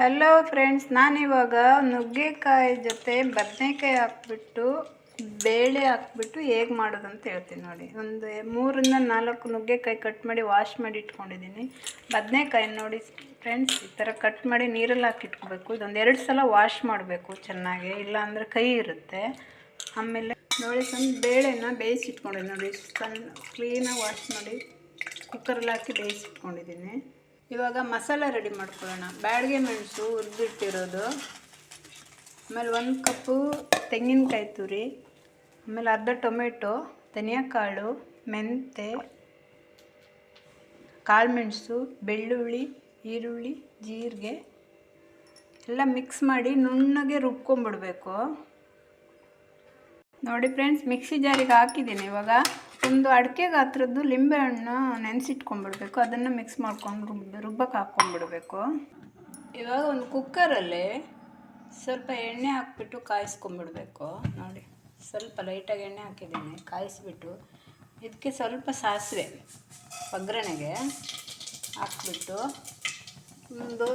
Hello friends ನಾನಿವಾಗ ನುಗ್ಗೆಕಾಯಿ ಜೊತೆ ಬದನೆಕಾಯಿ ಹಾಕ್ಬಿಟ್ಟು, ಬೇಳೆ ಹಾಕ್ಬಿಟ್ಟು ಹೇಗೆ ಮಾಡೋದು ಅಂತ ಹೇಳ್ತೀನಿ ನೋಡಿ. ಒಂದು ಮೂರಿಂದ ನಾಲ್ಕು ನುಗ್ಗೆಕಾಯಿ ಕಟ್ ಮಾಡಿ ವಾಶ್ ಮಾಡಿ ಇಟ್ಕೊಂಡಿದ್ದೀನಿ. ಬದನೆಕಾಯಿ ನೋಡಿ ಫ್ರೆಂಡ್ಸ್ ಈ ಥರ ಕಟ್ ಮಾಡಿ ನೀರಲ್ಲಿ ಹಾಕಿಟ್ಕೋಬೇಕು ಇದೊಂದು ಎರಡು ಸಲ ವಾಶ್ ಮಾಡಬೇಕು ಚೆನ್ನಾಗಿ, ಇಲ್ಲಾಂದರೆ ಕೈ ಇರುತ್ತೆ. ಆಮೇಲೆ ನೋಡಿ ಸ್ವಲ್ಪ ಬೇಳೆನ ಬೇಯಿಸಿಟ್ಕೊಂಡಿದ್ದೀನಿ ನೋಡಿ. ಸಣ್ಣ ಕ್ಲೀನಾಗಿ ವಾಶ್ ಮಾಡಿ ಕುಕ್ಕರಲ್ಲಿ ಹಾಕಿ ಬೇಯಿಸಿಟ್ಕೊಂಡಿದ್ದೀನಿ ಇವಾಗ ಮಸಾಲೆ ರೆಡಿ ಮಾಡ್ಕೊಳ್ಳೋಣ. ಬ್ಯಾಡಿಗೆ ಮೆಣಸು ಹುರಿದಿಟ್ಟಿರೋದು. ಆಮೇಲೆ ಒಂದು ಕಪ್ಪು ತೆಂಗಿನಕಾಯಿ ತುರಿ, ಆಮೇಲೆ ಅರ್ಧ ಟೊಮೆಟೊ ಧನಿಯಾ ಕಾಳು ಮೆಂತೆ ಕಾಳು ಮೆಣಸು ಬೆಳ್ಳುಳ್ಳಿ, ಈರುಳ್ಳಿ, ಜೀರಿಗೆ ಎಲ್ಲ ಮಿಕ್ಸ್ ಮಾಡಿ ನುಣ್ಣಗೆ ರುಬ್ಕೊಂಬಿಡ್ಬೇಕು. ನೋಡಿ ಫ್ರೆಂಡ್ಸ್ ಮಿಕ್ಸಿ ಜಾರಿಗೆ ಹಾಕಿದ್ದೀನಿ ಇವಾಗ. ಒಂದು ಅಡಿಕೆ ಗಾತ್ರದ್ದು ಲಿಂಬೆಹಣ್ಣು ನೆನೆಸಿಟ್ಕೊಂಡ್ಬಿಡ್ಬೇಕು. ಅದನ್ನು ಮಿಕ್ಸ್ ಮಾಡ್ಕೊಂಡು ರುಬ್ ರುಬ್ಬಕ್ಕೆ ಹಾಕ್ಕೊಂಡ್ಬಿಡ್ಬೇಕು. ಇವಾಗ ಒಂದು ಕುಕ್ಕರಲ್ಲಿ ಸ್ವಲ್ಪ ಎಣ್ಣೆ ಹಾಕ್ಬಿಟ್ಟು ಕಾಯಿಸ್ಕೊಂಡ್ಬಿಡ್ಬೇಕು. ನೋಡಿ, ಸ್ವಲ್ಪ ಲೈಟಾಗಿ ಎಣ್ಣೆ ಹಾಕಿದ್ದೀನಿ. ಕಾಯಿಸ್ಬಿಟ್ಟು ಇದಕ್ಕೆ ಸ್ವಲ್ಪ ಸಾಸಿವೆ, ಒಗ್ಗರಣೆಗೆ ಹಾಕ್ಬಿಟ್ಟು ಒಂದು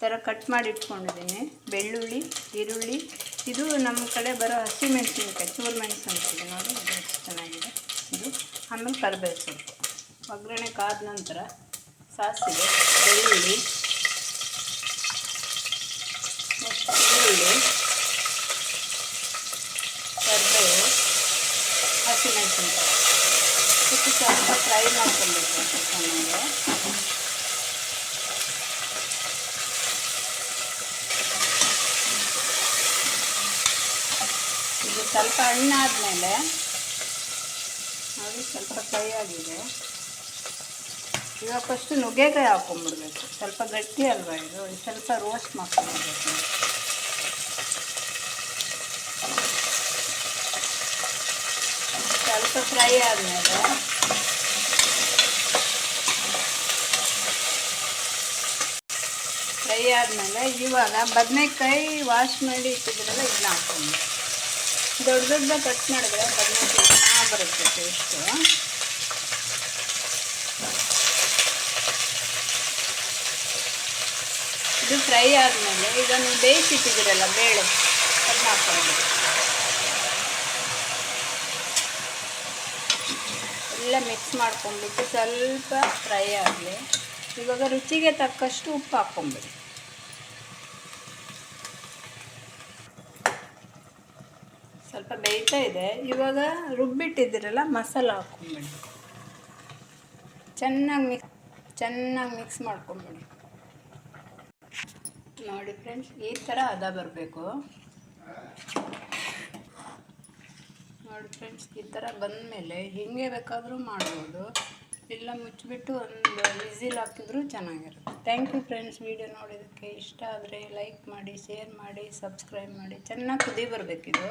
ಥರ ಕಟ್ ಮಾಡಿ ಇಟ್ಕೊಂಡಿದ್ದೀನಿ. ಬೆಳ್ಳುಳ್ಳಿ, ಈರುಳ್ಳಿ ಇದು ನಮ್ಮ ಕಡೆ ಬರೋ ಹಸಿ ಮೆಣಸಿನಕಾಯಿ, ಚೂರು ಮೆಣಸು ಅಂತಿದೆ ನೋಡಿ, ಇದು ಎಷ್ಟು ಚೆನ್ನಾಗಿದೆ. ಇದು ಆಮೇಲೆ ಕರಿಬೇವು ಸೊಪ್ಪು. ಒಗ್ಗರಣೆ ಕಾದ ನಂತರ ಸಾಸಿವೆ, ಬೆಳ್ಳುಳ್ಳಿ ಮತ್ತು ಈರುಳ್ಳಿ, ಕರಿಬೇವು, ಹಸಿ ಮೆಣಸಿನಕಾಯಿ. ಇದಕ್ಕೆ ಸ್ವಲ್ಪ ಫ್ರೈ ಮಾಡ್ಕೊಳ್ಬೇಕು ಚೆನ್ನಾಗಿ ಸ್ವಲ್ಪ ಹಣ್ಣಾದಮೇಲೆ ನೋಡಿ, ಸ್ವಲ್ಪ ಫ್ರೈ ಆಗಿದೆ. ಇವಾಗ ಫಸ್ಟು ನುಗ್ಗೆಕಾಯಿ ಹಾಕ್ಕೊಂಬಿಡ್ಬೇಕು ಸ್ವಲ್ಪ ಗಟ್ಟಿ ಅಲ್ವಾ ಇದು? ಸ್ವಲ್ಪ ರೋಸ್ಟ್ ಮಾಡ್ಕೊಂಬಿಡ್ಬೇಕು ಸ್ವಲ್ಪ ಫ್ರೈ ಆದಮೇಲೆ ಫ್ರೈ ಆದಮೇಲೆ ಇವಾಗ ಬದನೆಕಾಯಿ ವಾಶ್ ಮಾಡಿ ಇಟ್ಟಿದ್ರಲ್ಲ, ಇದನ್ನ ಹಾಕ್ಕೊಂಡು. ದೊಡ್ಡ ದೊಡ್ಡ ಕಟ್ ಮಾಡಿದ್ರೆ ಬದನೆಕಾಯಿ ಚೆನ್ನಾಗಿ ಬರುತ್ತೆ ಟೇಸ್ಟು ಇದು ಫ್ರೈ ಆದಮೇಲೆ ಈಗ ನೀವು ಬೇಯಿಸಿಟ್ಟಿದ್ದೀರಲ್ಲ ಬೇಳೆ ಅದನ್ನ ಹಾಕೊಂಡು ಎಲ್ಲ ಮಿಕ್ಸ್ ಮಾಡ್ಕೊಂಡ್ಬಿಟ್ಟು ಸ್ವಲ್ಪ ಫ್ರೈ ಆಗಲಿ ಇವಾಗ ರುಚಿಗೆ ತಕ್ಕಷ್ಟು ಉಪ್ಪು ಹಾಕ್ಕೊಂಬಿಡಿ ಸ್ವಲ್ಪ ಬೇಯ್ತಾ ಇದೆ. ಇವಾಗ ರುಬ್ಬಿಟ್ಟಿದ್ದೀರಲ್ಲ, ಮಸಾಲ ಹಾಕ್ಕೊಂಬಿಡಿ. ಚೆನ್ನಾಗಿ ಮಿಕ್ಸ್ ಚೆನ್ನಾಗಿ ಮಿಕ್ಸ್ ಮಾಡ್ಕೊಂಬಿಡಿ. ನೋಡಿ ಫ್ರೆಂಡ್ಸ್ ಈ ಥರ ಹದ ಬರಬೇಕು. ನೋಡಿ ಫ್ರೆಂಡ್ಸ್ ಈ ಥರ ಬಂದಮೇಲೆ ಹಿಂಗೆ ಬೇಕಾದರೂ ಮಾಡ್ಬೋದು. ಇಲ್ಲ ಮುಚ್ಚಿಬಿಟ್ಟು ಒಂದು ವಿಸಿಲ್ ಹಾಕಿದ್ರು ಚೆನ್ನಾಗಿರುತ್ತೆ. ಥ್ಯಾಂಕ್ ಯು ಫ್ರೆಂಡ್ಸ್ ವಿಡಿಯೋ ನೋಡಿದ್ದಕ್ಕೆ ಇಷ್ಟ ಆದರೆ ಲೈಕ್ ಮಾಡಿ ಶೇರ್ ಮಾಡಿ ಸಬ್ಸ್ಕ್ರೈಬ್ ಮಾಡಿ. ಚೆನ್ನಾಗಿ ಕುದಿ ಬರಬೇಕಿದು.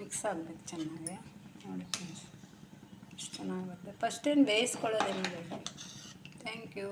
ಮಿಕ್ಸ್ ಆಗಬೇಕು ಚೆನ್ನಾಗಿ. ನೋಡಿ ಫ್ರೆಂಡ್ಸ್ ಎಷ್ಟು ಫಸ್ಟ್ ಏನು ಬೇಯಿಸ್ಕೊಳ್ಳೋದೇನಿದೆ ಥ್ಯಾಂಕ್ ಯು